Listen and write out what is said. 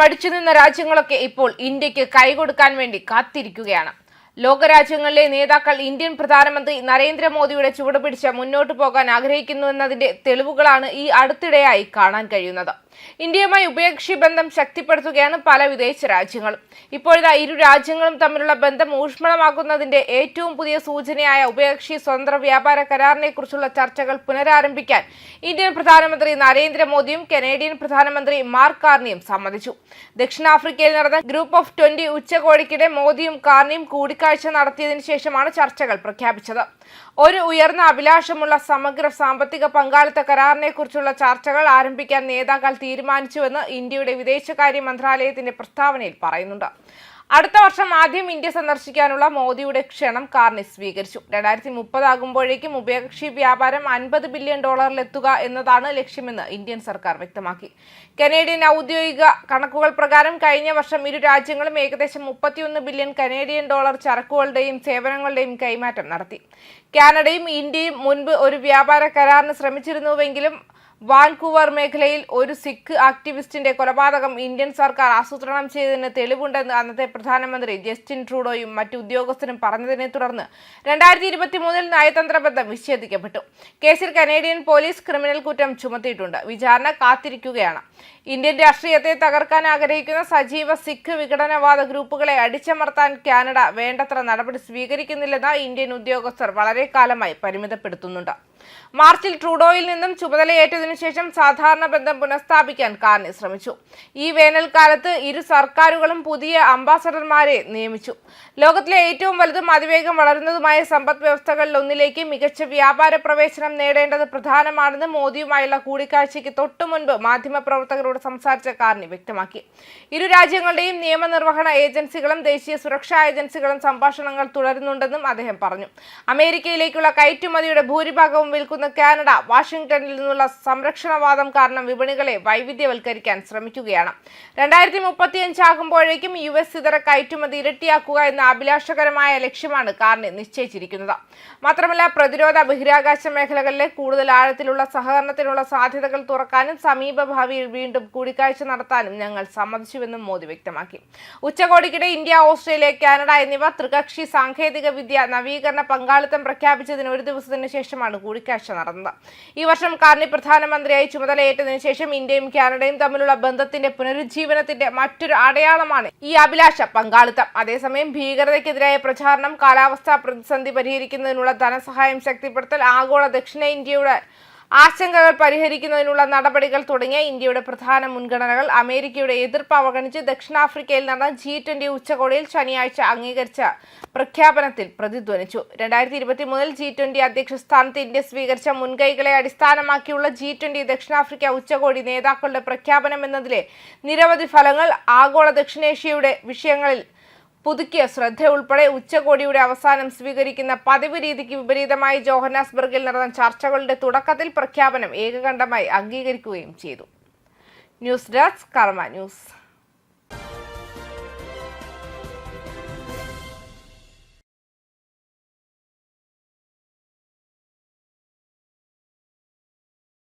മടിച്ചു നിന്ന രാജ്യങ്ങളൊക്കെ ഇപ്പോൾ ഇന്ത്യയ്ക്ക് കൈകൊടുക്കാൻ വേണ്ടി കാത്തിരിക്കുകയാണ്. ലോകരാജ്യങ്ങളിലെ നേതാക്കൾ ഇന്ത്യൻ പ്രധാനമന്ത്രി നരേന്ദ്രമോദിയുടെ ചുവട് പിടിച്ച് മുന്നോട്ടു പോകാൻ ആഗ്രഹിക്കുന്നുവെന്നതിന്റെ തെളിവുകളാണ് ഈ അടുത്തിടെയായി കാണാൻ കഴിയുന്നത്. ഇന്ത്യയുമായി ഉഭയകക്ഷി ബന്ധം ശക്തിപ്പെടുത്തുകയാണ് പല വിദേശ രാജ്യങ്ങളും. ഇപ്പോഴത്തെ ഇരു രാജ്യങ്ങളും തമ്മിലുള്ള ബന്ധം ഊഷ്മളമാക്കുന്നതിന്റെ ഏറ്റവും പുതിയ സൂചനയായ ഉഭയകക്ഷി സ്വതന്ത്ര വ്യാപാര കരാറിനെ കുറിച്ചുള്ള ചർച്ചകൾ പുനരാരംഭിക്കാൻ ഇന്ത്യൻ പ്രധാനമന്ത്രി നരേന്ദ്രമോദിയും കനേഡിയൻ പ്രധാനമന്ത്രി മാർക്ക് കാർണിയും സമ്മതിച്ചു. ദക്ഷിണാഫ്രിക്കയിൽ നടന്ന ഗ്രൂപ്പ് ഓഫ് ട്വന്റി ഉച്ചകോടിക്കിടെ മോദിയും കാർണിയും കൂടിക്കാഴ്ച നടത്തിയതിനു ശേഷമാണ് ചർച്ചകൾ പ്രഖ്യാപിച്ചത്. ഒരു ഉയർന്ന അഭിലാഷമുള്ള സമഗ്ര സാമ്പത്തിക പങ്കാളിത്ത കരാറിനെ കുറിച്ചുള്ള ചർച്ചകൾ ആരംഭിക്കാൻ നേതാക്കൾ തീരുമാനിച്ചുവെന്ന് ഇന്ത്യയുടെ വിദേശകാര്യ മന്ത്രാലയത്തിന്റെ പ്രസ്താവനയിൽ പറയുന്നുണ്ട്. അടുത്ത വർഷം ആദ്യം ഇന്ത്യ സന്ദർശിക്കാനുള്ള മോദിയുടെ ക്ഷണം കാർണി സ്വീകരിച്ചു. രണ്ടായിരത്തി മുപ്പതാകുമ്പോഴേക്കും ഉഭയകക്ഷി വ്യാപാരം അൻപത് ബില്യൺ ഡോളറിലെത്തുക എന്നതാണ് ലക്ഷ്യമെന്ന് ഇന്ത്യൻ സർക്കാർ വ്യക്തമാക്കി. കനേഡിയൻ ഔദ്യോഗിക കണക്കുകൾ പ്രകാരം കഴിഞ്ഞ വർഷം ഇരു രാജ്യങ്ങളും ഏകദേശം മുപ്പത്തിയൊന്ന് ബില്യൺ കനേഡിയൻ ഡോളർ ചരക്കുകളുടെയും സേവനങ്ങളുടെയും കൈമാറ്റം നടത്തി. കാനഡയും ഇന്ത്യയും മുൻപ് ഒരു വ്യാപാര കരാറിന് ശ്രമിച്ചിരുന്നുവെങ്കിലും വാൻകൂവർ മേഖലയിൽ ഒരു സിഖ് ആക്ടിവിസ്റ്റിന്റെ കൊലപാതകം ഇന്ത്യൻ സർക്കാർ ആസൂത്രണം ചെയ്തതിന് തെളിവുണ്ടെന്ന് അന്നത്തെ പ്രധാനമന്ത്രി ജസ്റ്റിൻ ട്രൂഡോയും മറ്റു ഉദ്യോഗസ്ഥരും പറഞ്ഞതിനെ തുടർന്ന് രണ്ടായിരത്തി ഇരുപത്തി മൂന്നിൽ നയതന്ത്ര ബന്ധം വിച്ഛേദിക്കപ്പെട്ടു. കേസിൽ കനേഡിയൻ പോലീസ് ക്രിമിനൽ കുറ്റം ചുമത്തിയിട്ടുണ്ട്. വിചാരണ കാത്തിരിക്കുകയാണ്. ഇന്ത്യൻ രാഷ്ട്രീയത്തെ തകർക്കാൻ ആഗ്രഹിക്കുന്ന സജീവ സിഖ് വിഘടനവാദ ഗ്രൂപ്പുകളെ അടിച്ചമർത്താൻ കാനഡ വേണ്ടത്ര നടപടി സ്വീകരിക്കുന്നില്ലെന്ന് ഇന്ത്യൻ ഉദ്യോഗസ്ഥർ വളരെ കാലമായി പരിമിതപ്പെടുത്തുന്നുണ്ട്. മാർച്ചിൽ ട്രൂഡോയിൽ നിന്നും ചുമതലയേറ്റതിനു ശേഷം സാധാരണ ബന്ധം പുനഃസ്ഥാപിക്കാൻ കാർണി ശ്രമിച്ചു. ഈ വേനൽക്കാലത്ത് ഇരു സർക്കാരുകളും പുതിയ അംബാസഡർമാരെ നിയമിച്ചു. ലോകത്തിലെ ഏറ്റവും വലുതും അതിവേഗം വളരുന്നതുമായ സമ്പദ് വ്യവസ്ഥകളിൽ ഒന്നിലേക്ക് മികച്ച വ്യാപാര പ്രവേശനം നേടേണ്ടത് പ്രധാനമാണെന്ന് മോദിയുമായുള്ള കൂടിക്കാഴ്ചയ്ക്ക് തൊട്ടു മുൻപ് മാധ്യമപ്രവർത്തകരോട് സംസാരിച്ച കാർണി വ്യക്തമാക്കി. ഇരു രാജ്യങ്ങളുടെയും നിയമനിർവഹണ ഏജൻസികളും ദേശീയ സുരക്ഷാ ഏജൻസികളും സംഭാഷണങ്ങൾ തുടരുന്നുണ്ടെന്നും അദ്ദേഹം പറഞ്ഞു. അമേരിക്കയിലേക്കുള്ള കയറ്റുമതിയുടെ ഭൂരിഭാഗവും വിൽക്കുന്ന കാനഡ വാഷിംഗ്ടണിൽ നിന്നുള്ള സംരക്ഷണവാദം കാരണം വിപണികളെ വൈവിധ്യവൽക്കരിക്കാൻ ശ്രമിക്കുകയാണ്. രണ്ടായിരത്തി മുപ്പത്തിയഞ്ചാകുമ്പോഴേക്കും യു എസ് ഇതര കയറ്റുമതി ഇരട്ടിയാക്കുക എന്ന അഭിലാഷകരമായ ലക്ഷ്യമാണ് കാർണി നിശ്ചയിച്ചിരിക്കുന്നത്. മാത്രമല്ല പ്രതിരോധ ബഹിരാകാശ മേഖലകളിലെ കൂടുതൽ ആഴത്തിലുള്ള സഹകരണത്തിനുള്ള സാധ്യതകൾ തുറക്കാനും സമീപ ഭാവിയിൽ വീണ്ടും കൂടിക്കാഴ്ച നടത്താനും ഞങ്ങൾ സമ്മതിച്ചുവെന്നും മോദി വ്യക്തമാക്കി. ഉച്ചകോടിക്കിടെ ഇന്ത്യ ഓസ്ട്രേലിയ കാനഡ എന്നിവ ത്രികക്ഷി സാങ്കേതിക വിദ്യ നവീകരണ പങ്കാളിത്തം പ്രഖ്യാപിച്ചതിന് ഒരു ദിവസത്തിന് ശേഷമാണ് കൂടിക്കാഴ്ച നടന്നത്. ഈ വർഷം കാർണി പ്രധാനമന്ത്രിയായി ചുമതലയേറ്റതിനു ശേഷം ഇന്ത്യയും കാനഡയും തമ്മിലുള്ള ബന്ധത്തിന്റെ പുനരുജ്ജീവനത്തിന്റെ മറ്റൊരു അടയാളമാണ് ഈ അഭിലാഷ പങ്കാളിത്തം. അതേസമയം ഭീകരതയ്ക്കെതിരായ പ്രചാരണം കാലാവസ്ഥാ പ്രതിസന്ധി പരിഹരിക്കുന്നതിനുള്ള ധനസഹായം ശക്തിപ്പെടുത്തൽ ആഗോള ദക്ഷിണേന്ത്യയുടെ ആശങ്കകൾ പരിഹരിക്കുന്നതിനുള്ള നടപടികൾ തുടങ്ങിയ ഇന്ത്യയുടെ പ്രധാന മുൻഗണനകൾ അമേരിക്കയുടെ എതിർപ്പ് അവഗണിച്ച് ദക്ഷിണാഫ്രിക്കയിൽ നടന്ന ജി ട്വന്റി ഉച്ചകോടിയിൽ ശനിയാഴ്ച അംഗീകരിച്ച പ്രഖ്യാപനത്തിൽ പ്രതിധ്വനിച്ചു. രണ്ടായിരത്തി ഇരുപത്തി മൂന്നിൽ ജി ട്വന്റി അധ്യക്ഷ സ്ഥാനത്ത് ഇന്ത്യ സ്വീകരിച്ച മുൻകൈകളെ അടിസ്ഥാനമാക്കിയുള്ള ജി ട്വന്റി ദക്ഷിണാഫ്രിക്ക ഉച്ചകോടി നേതാക്കളുടെ പ്രഖ്യാപനം എന്നതിലെ നിരവധി ഫലങ്ങൾ ആഗോള ദക്ഷിണേഷ്യയുടെ വിഷയങ്ങളിൽ പുതുക്കിയ ശ്രദ്ധ ഉൾപ്പെടെ ഉച്ചകോടിയുടെ അവസാനം സ്വീകരിക്കുന്ന പതിവ് രീതിക്ക് വിപരീതമായി ജോഹന്നാസ്ബർഗിൽ നടന്ന ചർച്ചകളുടെ തുടക്കത്തിൽ പ്രഖ്യാപനം ഏകകണ്ഠമായി അംഗീകരിക്കുകയും ചെയ്തു. News desk Karma news.